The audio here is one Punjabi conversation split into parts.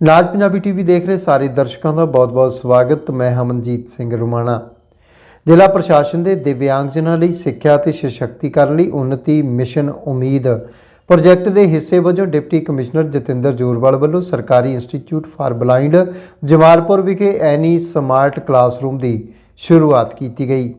ਨਾਜ ਪੰਜਾਬੀ ਟੀਵੀ ਦੇਖ ਰਹੇ ਸਾਰੇ ਦਰਸ਼ਕਾਂ ਦਾ ਬਹੁਤ-ਬਹੁਤ ਸਵਾਗਤ। ਮੈਂ ਹਮਨਜੀਤ ਸਿੰਘ ਰੁਮਾਣਾ। ਜ਼ਿਲ੍ਹਾ ਪ੍ਰਸ਼ਾਸਨ ਦੇ ਦਿਵਿਆਂਗਜਨਾਂ ਲਈ ਸਿੱਖਿਆ ਅਤੇ ਸਸ਼ਕਤੀਕਰਨ ਲਈ ਉન્નਤੀ ਮਿਸ਼ਨ ਉਮੀਦ ਪ੍ਰੋਜੈਕਟ ਦੇ ਹਿੱਸੇ ਵਜੋਂ ਡਿਪਟੀ ਕਮਿਸ਼ਨਰ ਜਤਿੰਦਰ ਜੋਰਵਾਲ ਵੱਲੋਂ ਸਰਕਾਰੀ ਇੰਸਟੀਚਿਊਟ ਫਾਰ ਬਲਾਈਂਡ ਜਮਾਲਪੁਰ ਵਿਖੇ ਐਨੀ ਸਮਾਰਟ ਕਲਾਸਰੂਮ ਦੀ ਸ਼ੁਰੂਆਤ ਕੀਤੀ ਗਈ।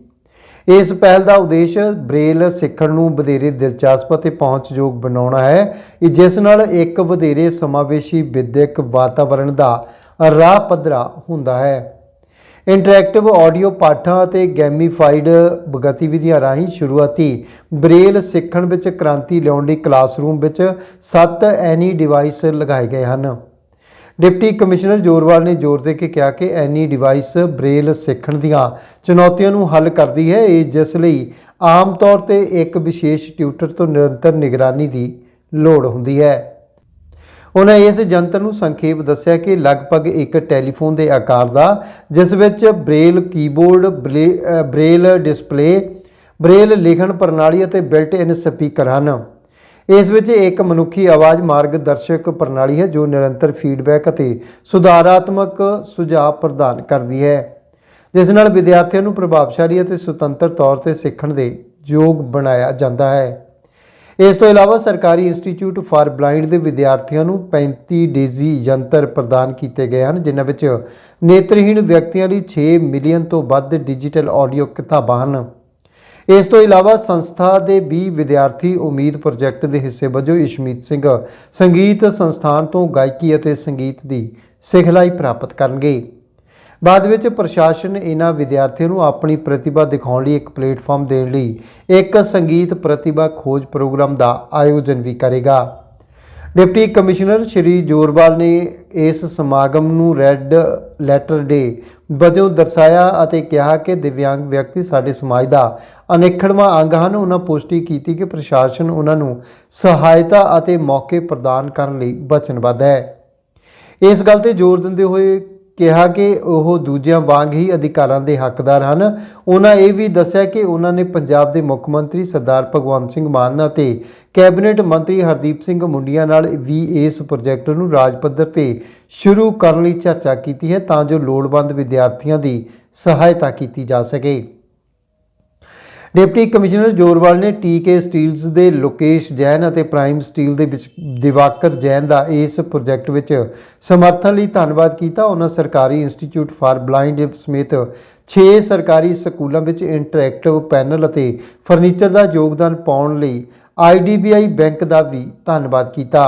ਇਸ ਪਹਿਲ ਦਾ ਉਦੇਸ਼ ਬ੍ਰੇਲ ਸਿੱਖਣ ਨੂੰ ਵਧੇਰੇ ਦਿਲਚਸਪ ਅਤੇ ਪਹੁੰਚਯੋਗ ਬਣਾਉਣਾ ਹੈ ਜਿਸ ਨਾਲ ਇੱਕ ਵਧੇਰੇ ਸਮਾਵੇਸ਼ੀ ਵਿਦਿਅਕ ਵਾਤਾਵਰਣ ਦਾ ਰਾਹ ਪੱਧਰਾ ਹੁੰਦਾ ਹੈ। ਇੰਟਰੈਕਟਿਵ ਆਡੀਓ ਪਾਠਾਂ ਅਤੇ ਗੈਮੀਫਾਈਡ ਗਤੀਵਿਧੀਆਂ ਰਾਹੀਂ ਸ਼ੁਰੂਆਤੀ ਬ੍ਰੇਲ ਸਿੱਖਣ ਵਿੱਚ ਕ੍ਰਾਂਤੀ ਲਿਆਉਣ ਲਈ ਕਲਾਸਰੂਮ ਵਿੱਚ 7 ਐਨੀ ਡਿਵਾਈਸ ਲਗਾਏ ਗਏ ਹਨ। ਡਿਪਟੀ ਕਮਿਸ਼ਨਰ ਜੋਰਵਾਲ ਨੇ ਜ਼ੋਰ ਦੇ ਕੇ ਕਿਹਾ ਕਿ ਐਨੀ ਡਿਵਾਈਸ ਬ੍ਰੇਲ ਸਿੱਖਣ ਦੀਆਂ ਚੁਣੌਤੀਆਂ ਨੂੰ ਹੱਲ ਕਰਦੀ ਹੈ। ਇਹ ਜਿਸ ਲਈ ਆਮ ਤੌਰ ਤੇ ਇੱਕ ਵਿਸ਼ੇਸ਼ ਟਿਊਟਰ ਤੋਂ ਨਿਰੰਤਰ ਨਿਗਰਾਨੀ ਦੀ ਲੋੜ ਹੁੰਦੀ ਹੈ। ਉਹਨਾਂ ਇਸ ਜੰਤਰ ਨੂੰ ਸੰਖੇਪ ਦੱਸਿਆ ਕਿ ਲਗਭਗ ਇੱਕ ਟੈਲੀਫੋਨ ਦੇ ਆਕਾਰ ਦਾ ਜਿਸ ਵਿੱਚ ਬ੍ਰੇਲ ਕੀਬੋਰਡ ਬਲੇ- ਅ, ਬ੍ਰੇਲ ਡਿਸਪਲੇ ਬ੍ਰੇਲ ਲਿਖਣ ਪ੍ਰਣਾਲੀ ਅਤੇ ਬਿਲਟ ਇਨ ਸਪੀਕਰ ਹਨ। ਇਸ ਵਿੱਚ ਇੱਕ ਮਨੁੱਖੀ ਆਵਾਜ਼ ਮਾਰਗਦਰਸ਼ਕ ਪ੍ਰਣਾਲੀ ਹੈ ਜੋ ਨਿਰੰਤਰ ਫੀਡਬੈਕ ਅਤੇ ਸੁਧਾਰਾਤਮਕ ਸੁਝਾਅ ਪ੍ਰਦਾਨ ਕਰਦੀ ਹੈ, ਜਿਸ ਨਾਲ ਵਿਦਿਆਰਥੀਆਂ ਨੂੰ ਪ੍ਰਭਾਵਸ਼ਾਲੀ ਅਤੇ ਸੁਤੰਤਰ ਤੌਰ ਤੇ ਸਿੱਖਣ ਦੇ ਯੋਗ ਬਣਾਇਆ ਜਾਂਦਾ ਹੈ। ਇਸ ਤੋਂ ਇਲਾਵਾ ਸਰਕਾਰੀ ਇੰਸਟੀਚਿਊਟ ਫਾਰ ਬਲਾਈਂਡ ਦੇ ਵਿਦਿਆਰਥੀਆਂ ਨੂੰ 35 ਡੇਜ਼ੀ ਯੰਤਰ ਪ੍ਰਦਾਨ ਕੀਤੇ ਗਏ ਹਨ, ਜਿਨ੍ਹਾਂ ਵਿੱਚ ਨੇਤਰਹੀਣ ਵਿਅਕਤੀਆਂ ਲਈ 6 ਮਿਲੀਅਨ ਤੋਂ ਵੱਧ ਡਿਜੀਟਲ ਆਡੀਓ ਕਿਤਾਬਾਂ ਹਨ। ਇਸ ਤੋਂ ਇਲਾਵਾ ਸੰਸਥਾ ਦੇ 20 ਵਿਦਿਆਰਥੀ ਉਮੀਦ ਪ੍ਰੋਜੈਕਟ ਦੇ ਹਿੱਸੇ ਵਜੋਂ ਇਸ਼ਮੀਤ ਸਿੰਘ ਸੰਗੀਤ ਸੰਸਥਾਨ ਤੋਂ ਗਾਇਕੀ ਅਤੇ ਸੰਗੀਤ ਦੀ ਸਿਖਲਾਈ ਪ੍ਰਾਪਤ ਕਰਨਗੇ। ਬਾਅਦ ਵਿੱਚ ਪ੍ਰਸ਼ਾਸਨ ਇਹਨਾਂ ਵਿਦਿਆਰਥੀਆਂ ਨੂੰ ਆਪਣੀ ਪ੍ਰਤਿਭਾ ਦਿਖਾਉਣ ਲਈ ਇੱਕ ਪਲੇਟਫਾਰਮ ਦੇਣ ਲਈ ਇੱਕ ਸੰਗੀਤ ਪ੍ਰਤਿਭਾ ਖੋਜ ਪ੍ਰੋਗਰਾਮ ਦਾ ਆਯੋਜਨ ਵੀ ਕਰੇਗਾ। ਡਿਪਟੀ ਕਮਿਸ਼ਨਰ ਸ਼੍ਰੀ ਜੋਰਵਾਲ ਨੇ ਇਸ ਸਮਾਗਮ ਨੂੰ ਰੈੱਡ ਲੈਟਰ ਡੇ ਵਜੋਂ ਦਰਸਾਇਆ ਅਤੇ ਕਿਹਾ ਕਿ ਦਿਵਿਆਂਗ ਵਿਅਕਤੀ ਸਾਡੇ ਸਮਾਜ ਦਾ ਅਨਿੱਖੜਵਾਂ ਅੰਗ ਹਨ। ਉਹਨਾਂ ਪੁਸ਼ਟੀ ਕੀਤੀ ਕਿ ਪ੍ਰਸ਼ਾਸਨ ਉਹਨਾਂ ਨੂੰ ਸਹਾਇਤਾ ਅਤੇ ਮੌਕੇ ਪ੍ਰਦਾਨ ਕਰਨ ਲਈ ਵਚਨਬੱਧ ਹੈ। ਇਸ ਗੱਲ ਤੇ ਜ਼ੋਰ ਦਿੰਦੇ ਹੋਏ ਕਿਹਾ ਕਿ ਉਹ ਦੂਜਿਆਂ ਵਾਂਗ ਹੀ ਅਧਿਕਾਰਾਂ ਦੇ ਹੱਕਦਾਰ ਹਨ। ਉਹਨਾਂ ਇਹ ਵੀ ਦੱਸਿਆ ਕਿ ਉਹਨਾਂ ਨੇ ਪੰਜਾਬ ਦੇ ਮੁੱਖ ਮੰਤਰੀ ਸਰਦਾਰ ਭਗਵੰਤ ਸਿੰਘ ਮਾਨ ਅਤੇ ਕੈਬਨਿਟ ਮੰਤਰੀ ਹਰਦੀਪ ਸਿੰਘ ਮੁੰਡੀਆਂ ਨਾਲ ਵੀ ਇਸ ਪ੍ਰੋਜੈਕਟ ਨੂੰ ਰਾਜ ਪੱਧਰ ਤੇ ਸ਼ੁਰੂ ਕਰਨ ਲਈ ਚਰਚਾ ਕੀਤੀ ਹੈ ਤਾਂ ਜੋ ਲੋੜਵੰਦ ਵਿਦਿਆਰਥੀਆਂ ਦੀ ਸਹਾਇਤਾ ਕੀਤੀ ਜਾ ਸਕੇ। ਡਿਪਟੀ ਕਮਿਸ਼ਨਰ ਜੋਰਵਾਲ ਨੇ ਟੀਕੇ ਸਟੀਲਸ ਦੇ ਲੋਕੇਸ਼ ਜੈਨ ਅਤੇ ਪ੍ਰਾਈਮ ਸਟੀਲ ਦੇ ਵਿੱਚ ਦਿਵਾਕਰ ਜੈਨ ਦਾ ਇਸ ਪ੍ਰੋਜੈਕਟ ਵਿੱਚ ਸਮਰਥਨ ਲਈ ਧੰਨਵਾਦ ਕੀਤਾ। ਉਹਨਾਂ ਸਰਕਾਰੀ ਇੰਸਟੀਚਿਊਟ ਫਾਰ ਬਲਾਈਂਡ ਸਮੇਤ 6 ਸਰਕਾਰੀ ਸਕੂਲਾਂ ਵਿੱਚ ਇੰਟਰੈਕਟਿਵ ਪੈਨਲ ਅਤੇ ਫਰਨੀਚਰ ਦਾ ਯੋਗਦਾਨ ਪਾਉਣ ਲਈ ਆਈਡੀਬੀਆਈ ਬੈਂਕ ਦਾ ਵੀ ਧੰਨਵਾਦ ਕੀਤਾ।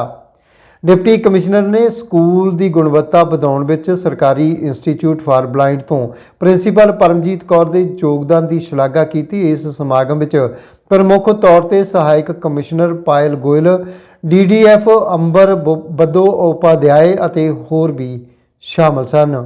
ਡਿਪਟੀ ਕਮਿਸ਼ਨਰ ਨੇ ਸਕੂਲ ਦੀ ਗੁਣਵੱਤਾ ਵਧਾਉਣ ਵਿੱਚ ਸਰਕਾਰੀ ਇੰਸਟੀਚਿਊਟ ਫਾਰ ਬਲਾਈਂਡ ਤੋਂ ਪ੍ਰਿੰਸੀਪਲ ਪਰਮਜੀਤ ਕੌਰ ਦੇ ਯੋਗਦਾਨ ਦੀ ਸ਼ਲਾਘਾ ਕੀਤੀ। ਇਸ ਸਮਾਗਮ ਵਿੱਚ ਪ੍ਰਮੁੱਖ ਤੌਰ ਤੇ ਸਹਾਇਕ ਕਮਿਸ਼ਨਰ ਪਾਇਲ ਗੋਇਲ ਡੀਡੀਐਫ ਅੰਬਰ ਬ- ਬੱਦੋ ਉਪਾਧਿਆਏ ਅਤੇ ਹੋਰ ਵੀ ਸ਼ਾਮਲ ਸਨ।